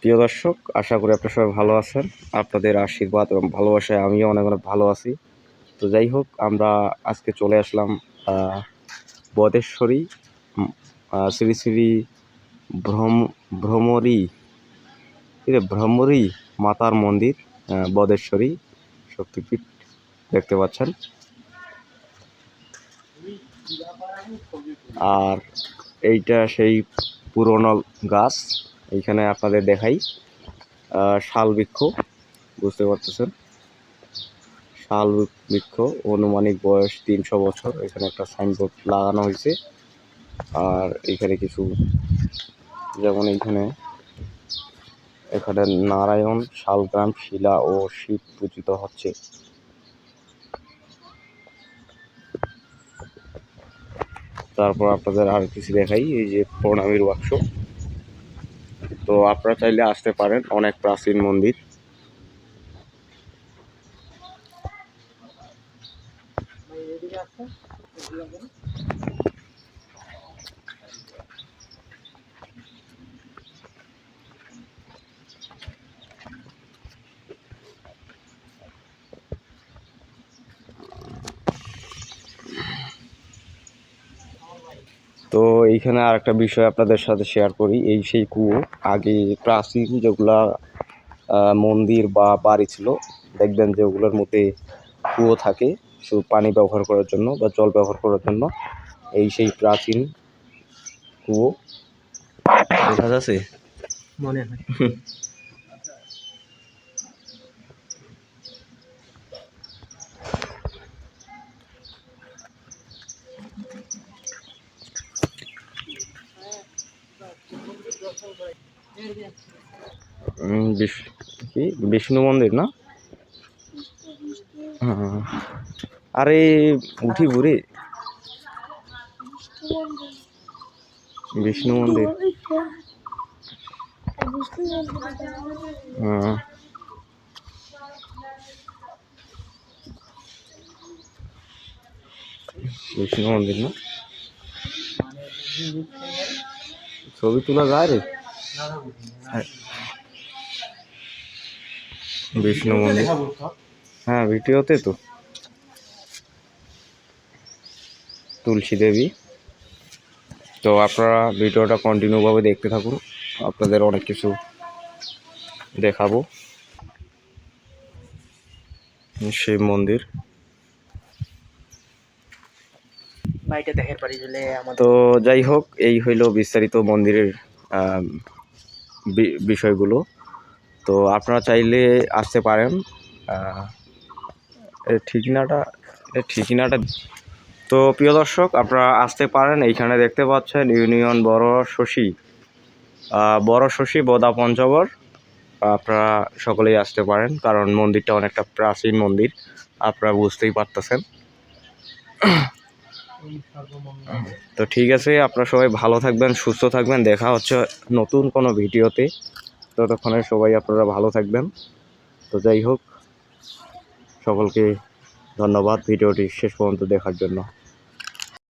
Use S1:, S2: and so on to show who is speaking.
S1: প্রিয় দর্শক, আশা করি আপনারা সবাই ভালো আছেন। আপনাদের আশীর্বাদ এবং ভালোবাসায় আমিও অনেক অনেক ভালো আছি। তো যাই হোক, আমরা আজকে চলে আসলাম বদেশ্বরী শ্রী শ্রী ভ্রম ভ্রমরী ভ্রমরী মাতার মন্দির বদেশ্বরী শক্তিপীঠ দেখতে পাচ্ছেন। আর এইটা সেই পুরনো গাছ এইখানে আপনাদের দেখাই শাল বৃক্ষ, বুঝতে পারতেছেন? শাল বৃক্ষ, অনুমানিক বয়স তিনশো বছর, এখানে একটা সাইনবোর্ড লাগানো হয়েছে। আর এখানে কিছু, যেমন এইখানে, এখানে নারায়ণ, শালগ্রাম, শিলা ও শিব পূজিত হচ্ছে। তারপর আপনাদের আর কিছু দেখাই, এই যে প্রণামীর বাক্স। তো আপনারা চাইলে আসতে পারেন অনেক প্রাচীন মন্দির। তো এইখানে আর একটা বিষয় আপনাদের সাথে শেয়ার করি। এই সেই কুয়ো আগে প্রাচীন যেগুলা মন্দির বা বাড়ি ছিল দেখবেন যে ওগুলোর মধ্যে কুয়ো থাকে শুধু পানি ব্যবহার করার জন্য বা জল ব্যবহার করার জন্য। এই সেই প্রাচীন কুয়ো। দেখা যাচ্ছে?
S2: মনে হয়।
S1: কি? বিষ্ণু মন্দির না? হ্যাঁ। আরে উঠি ঘুরে বিষ্ণু মন্দির। হ্যাঁ। বিষ্ণু মন্দির না? ছবি তোলা যায় রে। বিষ্ণু মন্দির। হ্যাঁ ভিডিওতে তো। তুলসী দেবী। তো আপনারা ভিডিওটা কন্টিনিউভাবে দেখতে থাকুন। আপনাদের অনেক কিছু দেখাবো। শিব মন্দির। তো যাই হোক, এই হইল বিস্তারিত মন্দিরের বিষয়গুলো। তো আপনারা চাইলে আসতে পারেন। ঠিকানাটা ঠিকানাটা, তো প্রিয় দর্শক, আপনারা আসতে পারেন। এইখানে দেখতে পাচ্ছেন ইউনিয়ন বড় শশী। বড় শশী বোদা পঞ্চবর আপনারা সকলেই আসতে পারেন, কারণ মন্দিরটা অনেকটা প্রাচীন মন্দির। আপনারা বুঝতেই পারতেছেন। তো ঠিক আছে, আপনারা সবাই ভালো থাকবেন, সুস্থ থাকবেন। দেখা হচ্ছে নতুন কোনো ভিডিওতে। ততক্ষণে সবাই আপনারা ভালো থাকবেন। তো যাই হোক, সকলকে ধন্যবাদ ভিডিওটি শেষ পর্যন্ত দেখার জন্য।